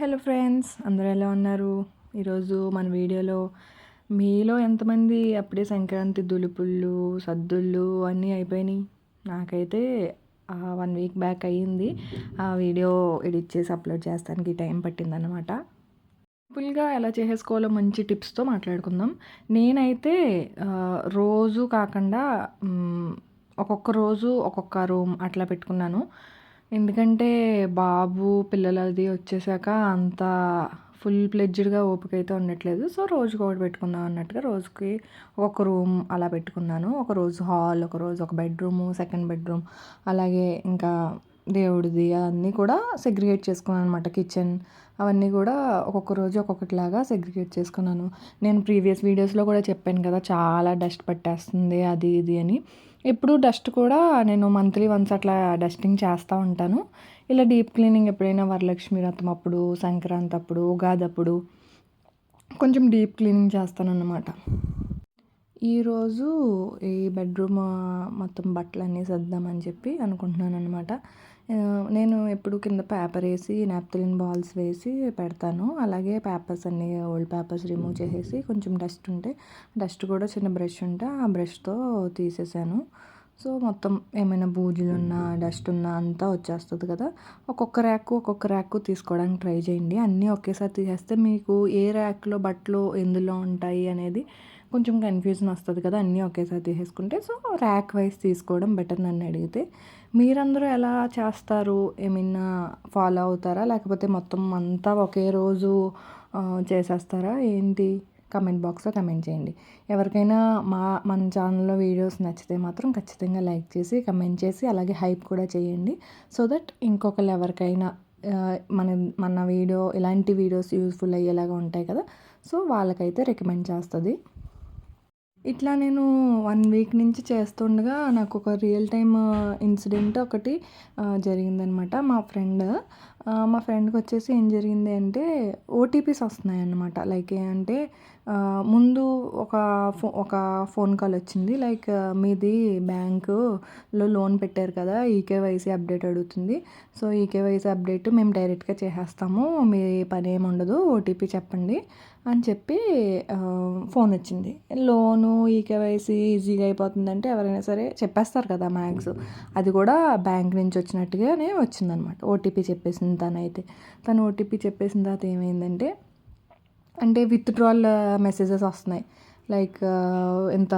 Hello friends అందరూ ఎలా ఉన్నారు? ఈరోజు మన వీడియోలో మీలో ఎంతమంది అప్పుడే సంక్రాంతి దులుపుళ్ళు సద్దుళ్ళు అన్నీ అయిపోయినాయి. నాకైతే వన్ వీక్ బ్యాక్ అయ్యింది. ఆ వీడియో ఎడిట్ చేసి అప్లోడ్ చేస్తానికి టైం పట్టిందనమాట సింపుల్గా ఎలా చేసేసుకోవాలో మంచి టిప్స్తో మాట్లాడుకుందాం. నేనైతే రోజు కాకుండా ఒక్కొక్క రోజు ఒక్కొక్క రూమ్ అట్లా పెట్టుకున్నాను. ఎందుకంటే బాబు పిల్లలది వచ్చేసాక అంత ఫుల్ ప్లెడ్జ్డ్గా ఓపిక అయితే ఉండట్లేదు. సో రోజుకి ఒకటి పెట్టుకుందాం అన్నట్టుగా రోజుకి ఒక రూమ్ అలా పెట్టుకున్నాను. ఒక రోజు హాల్ ఒక రోజు ఒక బెడ్రూము సెకండ్ బెడ్రూమ్ అలాగే ఇంకా దేవుడిది అవన్నీ కూడా సెగ్రిగేట్ చేసుకున్నాను అనమాట కిచెన్ అవన్నీ కూడా ఒక్కొక్క రోజు ఒక్కొక్కటిలాగా సెగ్రిగేట్ చేసుకున్నాను. నేను ప్రీవియస్ వీడియోస్లో కూడా చెప్పాను కదా చాలా డస్ట్ పట్టేస్తుంది అది ఇది అని. ఎప్పుడు డస్ట్ కూడా నేను మంత్లీ వన్స్ అట్లా డస్టింగ్ చేస్తూ ఉంటాను. ఇలా డీప్ క్లీనింగ్ ఎప్పుడైనా వరలక్ష్మి వ్రతం అప్పుడు సంక్రాంతి అప్పుడు ఉగాది అప్పుడు కొంచెం డీప్ క్లీనింగ్ చేస్తాను అన్నమాట. ఈరోజు ఈ బెడ్రూమ్ మొత్తం బట్టలన్నీ సర్దామని చెప్పి అనుకుంటున్నాను అనమాట నేను ఎప్పుడు కింద పేపర్ వేసి నాప్థలిన్ బాల్స్ వేసి పెడతాను. అలాగే పేపర్స్ అన్నీ ఓల్డ్ పేపర్స్ రిమూవ్ చేసేసి కొంచెం డస్ట్ ఉంటే డస్ట్ కూడా చిన్న బ్రష్ ఉంటే ఆ బ్రష్తో తీసేసాను. సో మొత్తం ఏమైనా బూజులు ఉన్నా డస్ట్ ఉన్నా అంతా వచ్చేస్తుంది కదా. ఒక్కొక్క ర్యాక్ ఒక్కొక్క ర్యాక్ తీసుకోవడానికి ట్రై చేయండి. అన్నీ ఒకేసారి తీసేస్తే మీకు ఏ ర్యాక్లో బట్టలు ఎందులో ఉంటాయి అనేది కొంచెం కన్ఫ్యూజన్ వస్తుంది కదా. అన్నీ ఒకేసారి తీసేసుకుంటే సో ర్యాక్ వైజ్ తీసుకోవడం బెటర్ నన్ను అడిగితే. మీరందరూ ఎలా చేస్తారు? ఏమైనా ఫాలో అవుతారా? లేకపోతే మొత్తం అంతా ఒకే రోజు చేసేస్తారా? ఏంటి? కమెంట్ బాక్స్లో కమెంట్ చేయండి. ఎవరికైనా మా మన ఛానల్లో వీడియోస్ నచ్చితే మాత్రం ఖచ్చితంగా లైక్ చేసి కమెంట్ చేసి అలాగే హైప్ కూడా చేయండి. సో దట్ ఇంకొకరు ఎవరికైనా మన మన వీడియో ఇలాంటి వీడియోస్ యూస్ఫుల్ అయ్యేలాగా ఉంటాయి కదా? సో వాళ్ళకైతే రికమెండ్ చేస్తుంది. ఇట్లా నేను వన్ వీక్ నుంచి చేస్తుండగా నాకు ఒక రియల్ టైమ్ ఇన్సిడెంట్ ఒకటి జరిగిందనమాట మా ఫ్రెండ్. మా ఫ్రెండ్కి వచ్చేసి ఏం జరిగింది అంటే ఓటీపీస్ వస్తున్నాయి అన్నమాట లైక్ ఏంటంటే ముందు ఒక ఫో ఒక ఫోన్ కాల్ వచ్చింది. లైక్ మీది బ్యాంకులో లోన్ పెట్టారు కదా ఈకేవైసీ అప్డేట్ అడుగుతుంది. సో ఈకేవైసీ అప్డేట్ మేము డైరెక్ట్గా చేసేస్తాము. మీ పని ఏమి ఉండదు ఓటీపీ చెప్పండి అని చెప్పి ఫోన్ వచ్చింది. లోను ఈకేవైసీ ఈజీగా అయిపోతుందంటే ఎవరైనా సరే చెప్పేస్తారు కదా మ్యాక్స్ అది కూడా బ్యాంక్ నుంచి వచ్చినట్టుగానే వచ్చిందనమాట ఓటీపీ చెప్పేసింది. తనైతే. తను ఓటీపీ చెప్పేసిన తర్వాత ఏమైందంటే అంటే విత్డ్రాల్ మెసేజెస్ uh, వస్తున్నాయి. లైక్ uh, ఎంత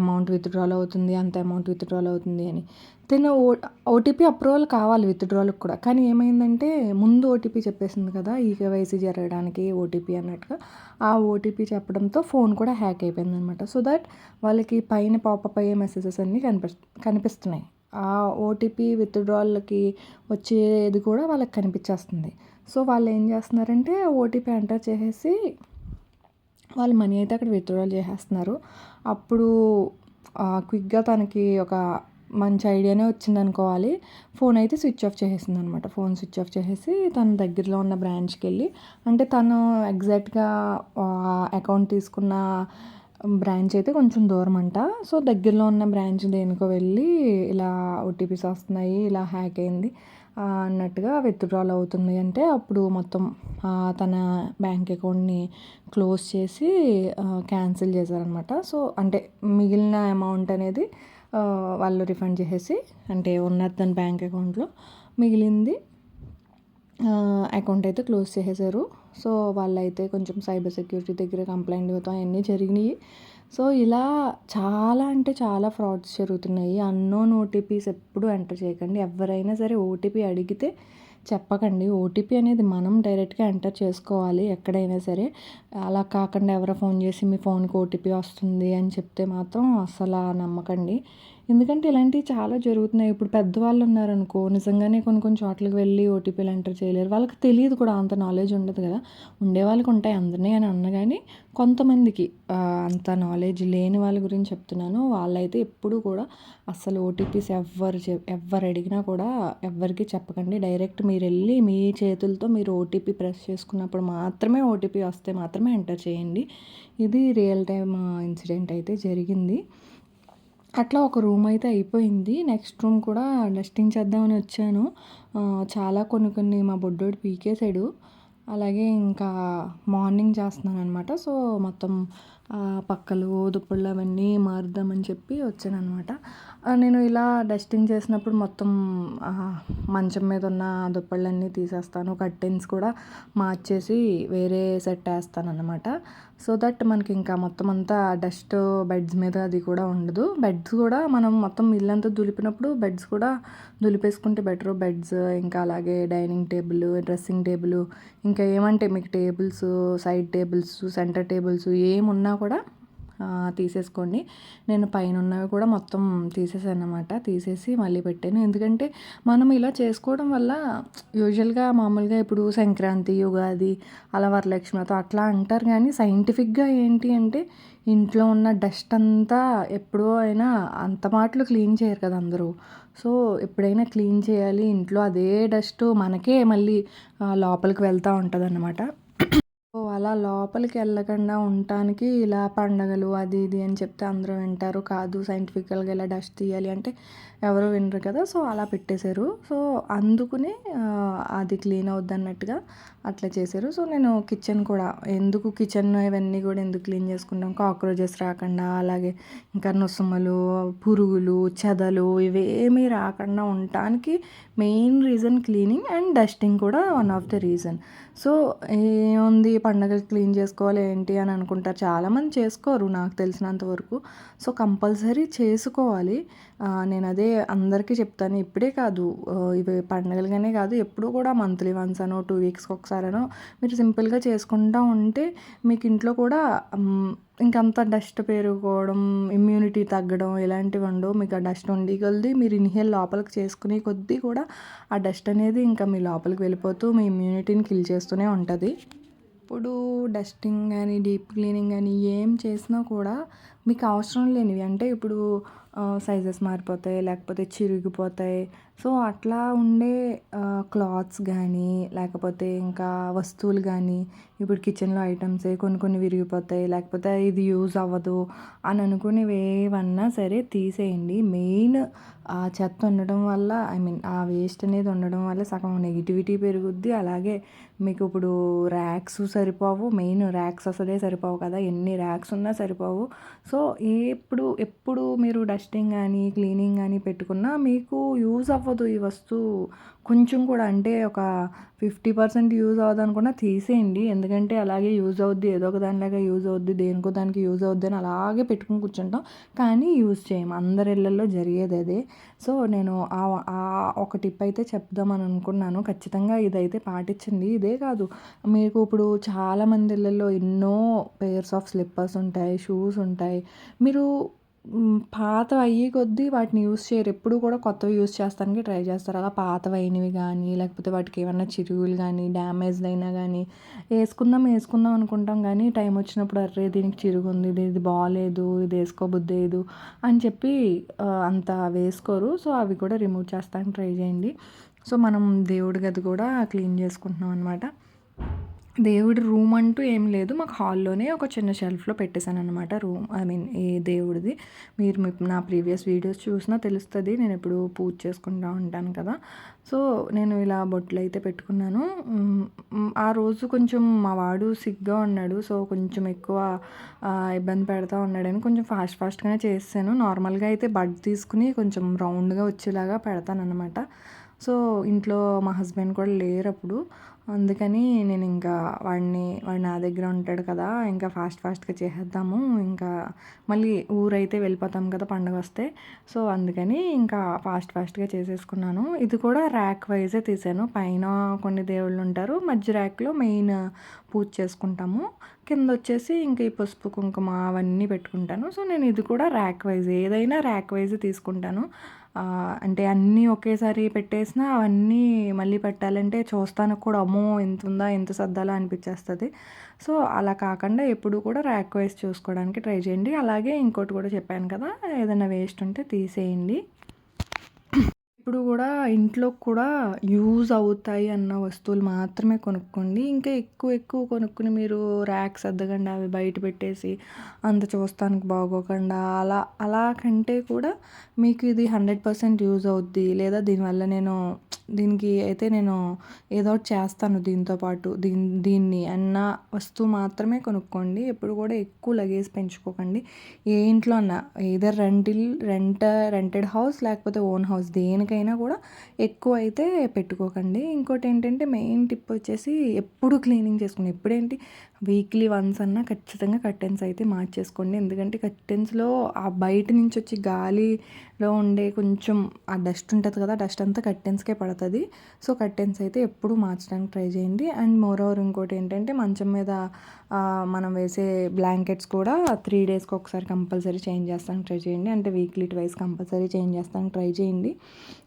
అమౌంట్ విత్డ్రాల్ అవుతుంది అంత అమౌంట్ విత్డ్రాల్ అవుతుంది అని. తిన ఓ ఓటీపీ అప్రూవల్ కావాలి విత్డ్రాల్కి కూడా. కానీ ఏమైందంటే ముందు ఓటీపీ చెప్పేసింది కదా ఈ కేవైసీ జరగడానికి ఓటీపీ అన్నట్టుగా. ఆ ఓటీపీ చెప్పడంతో ఫోన్ కూడా హ్యాక్ అయిపోయింది అనమాట సో దట్ వాళ్ళకి పైన పాపప్ అయ్యే మెసేజెస్ అన్నీ కనిపి కనిపిస్తున్నాయి. ఆ ఓటీపీ విత్డ్రాల్కి వచ్చేది కూడా వాళ్ళకి కనిపించేస్తుంది. సో వాళ్ళు ఏం చేస్తున్నారంటే ఓటీపీ ఎంటర్ చేసేసి వాళ్ళు మనీ అయితే అక్కడ విత్డ్రాల్ చేసేస్తున్నారు. అప్పుడు క్విక్గా తనకి ఒక మంచి ఐడియానే వచ్చింది అనుకోవాలి ఫోన్ అయితే స్విచ్ ఆఫ్ చేసేసింది అనమాట ఫోన్ స్విచ్ ఆఫ్ చేసేసి తన దగ్గరలో ఉన్న బ్రాంచ్కి వెళ్ళి అంటే తను ఎగ్జాక్ట్గా అకౌంట్ తీసుకున్న బ్రాంచ్ అయితే కొంచెం దూరం అంట సో దగ్గరలో ఉన్న బ్రాంచ్ దేనికో వెళ్ళి ఇలా ఓటీపీస్ వస్తున్నాయి ఇలా హ్యాక్ అయింది అన్నట్టుగా విత్డ్రాల్ అవుతుంది. అంటే అప్పుడు మొత్తం తన బ్యాంక్ అకౌంట్ని క్లోజ్ చేసి క్యాన్సిల్ చేశారనమాట సో అంటే మిగిలిన అమౌంట్ అనేది వాళ్ళు రిఫండ్ చేసేసి అంటే ఉన్న తన బ్యాంక్ అకౌంట్లో మిగిలింది. అకౌంట్ అయితే క్లోజ్ చేసేసారు. సో వాళ్ళైతే కొంచెం సైబర్ సెక్యూరిటీ దగ్గర కంప్లైంట్ అవుతాం అవన్నీ జరిగినాయి. సో ఇలా చాలా అంటే చాలా ఫ్రాడ్స్ జరుగుతున్నాయి. అన్నోన్ ఓటీపీస్ ఎప్పుడు ఎంటర్ చేయకండి. ఎవరైనా సరే ఓటీపీ అడిగితే చెప్పకండి. ఓటీపీ అనేది మనం డైరెక్ట్గా ఎంటర్ చేసుకోవాలి ఎక్కడైనా సరే. అలా కాకుండా ఎవరో ఫోన్ చేసి మీ ఫోన్కి ఓటీపీ వస్తుంది అని చెప్తే మాత్రం అసలు నమ్మకండి. ఎందుకంటే ఇలాంటివి చాలా జరుగుతున్నాయి. ఇప్పుడు పెద్దవాళ్ళు ఉన్నారనుకో నిజంగానే కొన్ని కొన్ని చోట్లకి వెళ్ళి ఓటీపీలు ఎంటర్ చేయలేరు. వాళ్ళకి తెలియదు కూడా అంత నాలెడ్జ్ ఉండదు కదా. ఉండే వాళ్ళకి ఉంటాయి అందరినీ అని అన్న కానీ కొంతమందికి అంత నాలెడ్జ్ లేని వాళ్ళ గురించి చెప్తున్నాను. వాళ్ళైతే ఎప్పుడు కూడా అసలు ఓటీపీస్ ఎవ్వరు చె ఎవ్వరు అడిగినా కూడా ఎవ్వరికి చెప్పకండి. డైరెక్ట్ మీరు వెళ్ళి మీ చేతులతో మీరు ఓటీపీ ప్రెస్ చేసుకున్నప్పుడు మాత్రమే ఓటీపీ వస్తే మాత్రమే ఎంటర్ చేయండి. ఇది రియల్ టైమ్ ఇన్సిడెంట్ అయితే జరిగింది. అట్లా ఒక రూమ్ అయితే అయిపోయింది. నెక్స్ట్ రూమ్ కూడా డస్టింగ్ చేద్దామని వచ్చాను. చాలా కొన్ని కొన్ని మా బొడ్డోడు పీకేసాడు అలాగే ఇంకా మార్నింగ్ చేస్తున్నాను అనమాట సో మొత్తం పక్కలు దుప్పళ్ళు అవన్నీ మారుద్దామని చెప్పి వచ్చాను అనమాట నేను ఇలా డస్టింగ్ చేసినప్పుడు మొత్తం మంచం మీద ఉన్న దుప్పళ్ళన్నీ తీసేస్తాను. కర్టెన్స్ కూడా మార్చేసి వేరే సెట్ వేస్తాను అనమాట సో దట్ మనకి ఇంకా మొత్తం అంతా డస్ట్ బెడ్స్ మీద అది కూడా ఉండదు. బెడ్స్ కూడా మనం మొత్తం ఇల్లంతా దులిపినప్పుడు బెడ్స్ కూడా దులిపేసుకుంటే బెటర్. బెడ్స్ ఇంకా అలాగే డైనింగ్ టేబుల్ డ్రెస్సింగ్ టేబుల్ ఇంకా ఏమంటే మీకు tables side tables centre tables ఏమున్నా కూడా తీసేసుకోండి. నేను పైన ఉన్నవి కూడా మొత్తం తీసేసాను అనమాట తీసేసి మళ్ళీ పెట్టాను. ఎందుకంటే మనం ఇలా చేసుకోవడం వల్ల యూజువల్గా మామూలుగా ఇప్పుడు సంక్రాంతి ఉగాది అలా వరలక్ష్మి అట్లా అంటారు. కానీ సైంటిఫిక్గా ఏంటి అంటే ఇంట్లో ఉన్న డస్ట్ అంతా ఎప్పుడో అయినా అంత మాటలు క్లీన్ చేయరు కదా అందరూ. సో ఎప్పుడైనా క్లీన్ చేయాలి. ఇంట్లో అదే డస్ట్ మనకే మళ్ళీ లోపలికి వెళ్తూ ఉంటుంది అన్నమాట అలా లోపలికి వెళ్ళకుండా ఉండటానికి ఇలా పండగలు అది ఇది అని చెప్తే అందరూ వింటారు. కాదు సైంటిఫికల్గా ఇలా డస్ట్ తీయాలి అంటే ఎవరు వినరు కదా. సో అలా పెట్టేశారు. సో అందుకునే అది క్లీన్ అవుద్ది అన్నట్టుగా అట్లా చేశారు. సో నేను కిచెన్ కూడా ఎందుకు కిచెన్ ఇవన్నీ కూడా ఎందుకు క్లీన్ చేసుకుంటాం? కాక్రోచెస్ రాకుండా అలాగే ఇంకా నొసుమలు పురుగులు చెదలు ఇవేమీ రాకుండా ఉండటానికి main reason cleaning and dusting కూడా one of the reason. So ఏముంది పండగలు క్లీన్ చేసుకోవాలి ఏంటి అని అనుకుంటారు. చాలామంది చేసుకోరు నాకు తెలిసినంత వరకు. సో కంపల్సరీ చేసుకోవాలి. నేను అదే అందరికీ చెప్తాను. ఇప్పుడే కాదు. ఇవి పండగలుగానే కాదు. ఎప్పుడు కూడా మంత్లీ వన్స్ అనో టూ వీక్స్కి ఒకసారనో మీరు సింపుల్గా చేసుకుంటూ ఉంటే మీకు ఇంట్లో కూడా ఇంకంతా డస్ట్ పేరుకోవడం ఇమ్యూనిటీ తగ్గడం ఇలాంటివి ఉండవు. మీకు ఆ డస్ట్ ఉండి కొద్ది మీరు ఇన్హేల్ లోపలికి చేసుకునే కొద్దీ కూడా ఆ డస్ట్ అనేది ఇంకా మీ లోపలికి వెళ్ళిపోతూ మీ ఇమ్యూనిటీని కిల్ చేస్తూనే ఉంటుంది. ఇప్పుడు డస్టింగ్ కానీ డీప్ క్లీనింగ్ కానీ ఏం చేసినా కూడా మీకు అవసరం లేనివి. అంటే ఇప్పుడు సైజెస్ మారిపోతాయి లేకపోతే చిరిగిపోతాయి. సో అట్లా ఉండే క్లాత్స్ కానీ లేకపోతే ఇంకా వస్తువులు కానీ ఇప్పుడు కిచెన్లో ఐటమ్సే కొన్ని కొన్ని విరిగిపోతాయి. లేకపోతే ఇది యూజ్ అవ్వదు అని అనుకునేవి ఏవన్నా సరే తీసేయండి. మెయిన్ ఆ చెత్త ఉండడం వల్ల ఐ మీన్ ఆ వేస్ట్ అనేది ఉండడం వల్ల సగం నెగిటివిటీ పెరుగుద్ది. అలాగే మీకు ఇప్పుడు ర్యాక్స్ సరిపోవు. మెయిన్ ర్యాక్స్ అసలే సరిపోవు కదా. ఎన్ని ర్యాక్స్ ఉన్నా సరిపోవు. సో సో ఎప్పుడు ఎప్పుడు మీరు డస్టింగ్ కానీ క్లీనింగ్ కానీ పెట్టుకున్నా మీకు యూజ్ అవ్వదు ఈ వస్తువు. కొంచెం కూడా అంటే ఒక ఫిఫ్టీ పర్సెంట్ యూజ్ అవ్వదు అనుకున్నా తీసేయండి. ఎందుకంటే అలాగే యూజ్ అవుద్ది ఏదో ఒక దానిలాగా యూజ్ అవుద్ది దేనికో దానికి యూజ్ అవుద్ది అని అలాగే పెట్టుకుని కూర్చుంటాం. కానీ యూజ్ చేయం అందరి ఇళ్ళల్లో జరిగేది అదే. సో నేను ఆ ఆ ఒక టిప్ అయితే చెప్దామని అనుకున్నాను. ఖచ్చితంగా ఇదైతే పాటించండి. ఇదే కాదు మీకు ఇప్పుడు చాలా మంది ఇళ్ళల్లో ఎన్నో పేర్స్ ఆఫ్ స్లిప్పర్స్ ఉంటాయి షూస్ ఉంటాయి మీరు పాతవి అయ్యే కొద్దీ వాటిని యూస్ చేయరు. ఎప్పుడు కూడా కొత్తవి యూస్ చేస్తానికి ట్రై చేస్తారు. అలా పాతవి అయినవి కానీ లేకపోతే వాటికి ఏమన్నా చిరుగులు కానీ డ్యామేజ్ అయినా కానీ వేసుకుందాం వేసుకుందాం అనుకుంటాం కానీ టైం వచ్చినప్పుడు అర్రే దీనికి చిరుగు ఉంది ఇది ఇది బాగాలేదు ఇది వేసుకోబుద్ది లేదు అని చెప్పి అంత వేసుకోరు. సో అవి కూడా రిమూవ్ చేస్తానికి ట్రై చేయండి. సో మనం దేవుడి గది కూడా క్లీన్ చేసుకుంటున్నాం అనమాట దేవుడి రూమ్ అంటూ ఏం లేదు. మాకు హాల్లోనే ఒక చిన్న షెల్ఫ్లో పెట్టేశాను అనమాట రూమ్. ఐ మీన్ ఈ దేవుడిది. మీరు నా ప్రీవియస్ వీడియోస్ చూసినా తెలుస్తుంది. నేను ఎప్పుడు పూజ చేసుకుంటూ ఉంటాను కదా. సో నేను ఇలా బొట్లు అయితే పెట్టుకున్నాను. ఆ రోజు కొంచెం మా వాడు సిగ్గా ఉన్నాడు. సో కొంచెం ఎక్కువ ఇబ్బంది పెడతా ఉన్నాడని కొంచెం ఫాస్ట్ ఫాస్ట్గానే చేసాను నార్మల్గా అయితే బడ్ తీసుకుని కొంచెం రౌండ్గా వచ్చేలాగా పెడతాను అనమాట సో ఇంట్లో మా హస్బెండ్ కూడా లేరు అప్పుడు అందుకని నేను ఇంకా వాడిని వాడు నా దగ్గర ఉంటాడు కదా ఇంకా ఫాస్ట్ ఫాస్ట్గా చేసేద్దాము. ఇంకా మళ్ళీ ఊరైతే వెళ్ళిపోతాం కదా పండుగ వస్తే సో అందుకని ఇంకా ఫాస్ట్ ఫాస్ట్గా చేసేసుకున్నాను. ఇది కూడా ర్యాక్ వైజే తీసాను. పైన కొన్ని దేవుళ్ళు ఉంటారు మధ్య ర్యాక్లో మెయిన్ పూజ చేసుకుంటాము. కింద వచ్చేసి ఇంకా ఈ పసుపు కుంకుమ అవన్నీ పెట్టుకుంటాను. సో నేను ఇది కూడా ర్యాక్ వైజ్ ఏదైనా ర్యాక్ వైజ్ తీసుకుంటాను. అంటే అన్నీ ఒకేసారి పెట్టేసినా అవన్నీ మళ్ళీ పెట్టాలంటే చూస్తానికి కూడా అమ్మో ఎంత ఉందా ఎంత సర్దాలా అనిపించేస్తుంది. సో అలా కాకుండా ఎప్పుడు కూడా ర్యాక్ వైస్ చూసుకోవడానికి ట్రై చేయండి. అలాగే ఇంకోటి కూడా చెప్పాను కదా ఏదైనా వేస్ట్ ఉంటే తీసేయండి. ఎప్పుడు కూడా ఇంట్లో కూడా యూజ్ అవుతాయి అన్న వస్తువులు మాత్రమే కొనుక్కోండి. ఇంకా ఎక్కువ ఎక్కువ కొనుక్కుని మీరు ర్యాక్స్ అద్దకండి అవి బయట పెట్టేసి అంత చూస్తానికి బాగోకుండా అలా అలా కంటే కూడా మీకు ఇది హండ్రెడ్ పర్సెంట్ యూజ్ అవుద్ది. లేదా దీనివల్ల నేను దీనికి అయితే నేను ఏదో ఒకటి చేస్తాను దీంతో పాటు దీన్ దీన్ని అన్న వస్తువు మాత్రమే కొనుక్కోండి. ఎప్పుడు కూడా ఎక్కువ లగేజ్ పెంచుకోకండి. ఏ ఇంట్లో అన్నా either rental rent rented house లేకపోతే ఓన్ హౌస్ దేనికైనా కూడా ఎక్కువ అయితే పెట్టుకోకండి. ఇంకోటి ఏంటంటే మెయిన్ టిప్ వచ్చేసి ఎప్పుడు క్లీనింగ్ చేసుకోండి ఎప్పుడేంటి వీక్లీ వన్స్ అన్నా ఖచ్చితంగా కర్టెన్స్ అయితే మార్చేసుకోండి. ఎందుకంటే కర్టెన్స్లో ఆ బయట నుంచి వచ్చి గాలిలో ఉండే కొంచెం ఆ డస్ట్ ఉంటుంది కదా డస్ట్ అంతా కర్టెన్స్కే పడుతుంది. సో కర్టెన్స్ అయితే ఎప్పుడు మార్చడానికి ట్రై చేయండి. అండ్ మోర్ ఓవర్ ఇంకోటి ఏంటంటే మంచం మీద మనం వేసే బ్లాంకెట్స్ కూడా త్రీ డేస్కి ఒకసారి కంపల్సరీ చేంజ్ చేస్తానికి ట్రై చేయండి. అంటే వీక్లీ ట్వైస్ కంపల్సరీ చేంజ్ చేస్తానికి ట్రై చేయండి.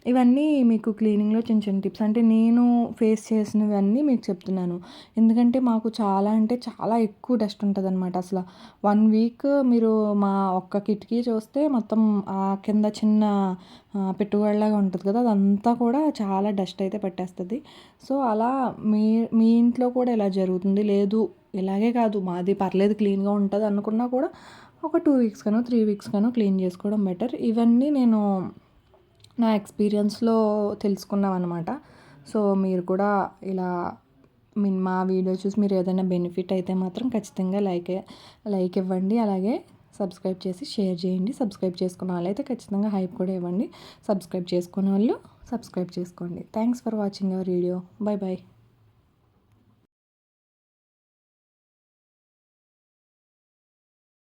ఇవన్నీ మీకు క్లీనింగ్లో చిన్న చిన్న టిప్స్. అంటే నేను ఫేస్ చేసినవన్నీ మీకు చెప్తున్నాను. ఎందుకంటే మాకు చాలా అంటే చాలా ఎక్కువ డస్ట్ ఉంటుంది అనమాట అసలు. వన్ వీక్ మీరు మా ఒక్క కిటికీ చూస్తే మొత్తం ఆ కింద చిన్న పెట్టుబడిలాగా ఉంటుంది కదా అదంతా కూడా చాలా డస్ట్ అయితే పట్టేస్తుంది. సో అలా మీ మీ ఇంట్లో కూడా ఇలా జరుగుతుంది. లేదు ఇలాగే కాదు మాది పర్లేదు క్లీన్గా ఉంటుంది అనుకున్నా కూడా ఒక టూ వీక్స్ కనో త్రీ వీక్స్ కనో క్లీన్ చేసుకోవడం బెటర్. ఇవన్నీ నేను నా ఎక్స్పీరియన్స్లో తెలుసుకున్నాం అనమాట సో మీరు కూడా ఇలా మీ మా వీడియో చూసి మీరు ఏదైనా బెనిఫిట్ అయితే మాత్రం ఖచ్చితంగా లైక్ లైక్ ఇవ్వండి. అలాగే సబ్స్క్రైబ్ చేసి షేర్ చేయండి. సబ్స్క్రైబ్ చేసుకున్న వాళ్ళు అయితే ఖచ్చితంగా హైప్ కూడా ఇవ్వండి. సబ్స్క్రైబ్ చేసుకున్న వాళ్ళు సబ్స్క్రైబ్ చేసుకోండి. Thanks for watching our video. Bye bye